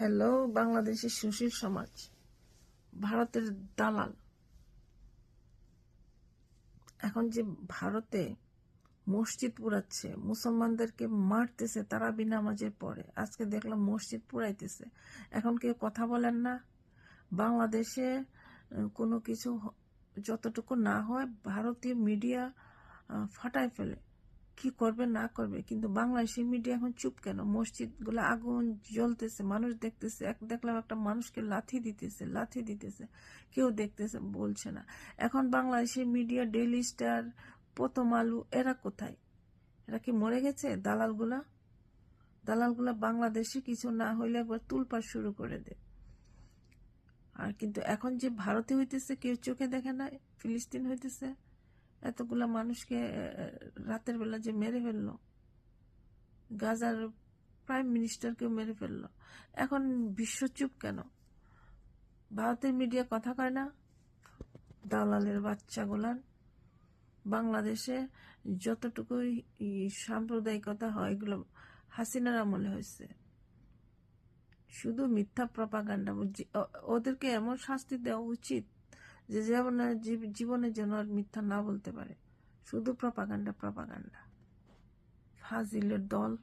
Hello বাংলাদেশের সুশীল সমাজ। ভারতের দালাল। এখন যে ভারতে মসজিদ পুরাচ্ছে, মুসলমানদেরকে মারতেছে তারা বিনামাজের পরে। আজকে দেখলাম মসজিদ পুরাইতেছে। এখন কেউ কথা বলেন না। বাংলাদেশে কোনো কিছু যতটুকু না হয় ভারতীয় মিডিয়া ফাটায় ফেলে। কি করবে, না করবে। কিন্তু বাংলাদেশের মিডিয়া এখন চুপ কেন? মসজিদগুলো আগুন জ্বলতেছে, মানুষ দেখতেছে, এক দেখলাম একটা মানুষকে লাথি দিতেছে লাথি দিতেছে, কেউ দেখতেছে, বলছে না। এখন বাংলাদেশের মিডিয়া ডেইলি স্টার প্রথম আলু, এরা কোথায়? এরা কি মরে গেছে, দালালগুলা? দালালগুলা বাংলাদেশে কিছু না হইলে একবার তুলপার শুরু করে দেয় আর কিন্তু এখন যে ভারতে হইতেছে, কেউ চোখে দেখে না ফিলিস্তিন হইতেছে। এতগুলা মানুষকে রাতের বেলা যে মেরে ফেলল, গাজার প্রাইম মিনিস্টারকেও মেরে ফেলল। এখন বিশ্ব চুপ কেন? ভারতের মিডিয়া কথা কয় না? দালালের বাচ্চাগুলার বাংলাদেশে যতটুকু সাম্প্রদায়িকতা হয়, এগুলো হাসিনার আমলে হয়েছে। শুধু মিথ্যা প্রপাগান্ডা ওদেরকে এমন শাস্তি দেওয়া উচিত যে যেমন জীব- জীবনে যেন আর মিথ্যা না বলতে পারে। শুধু প্রপাগান্ডা প্রপাগান্ডা। ফাজিলের দল।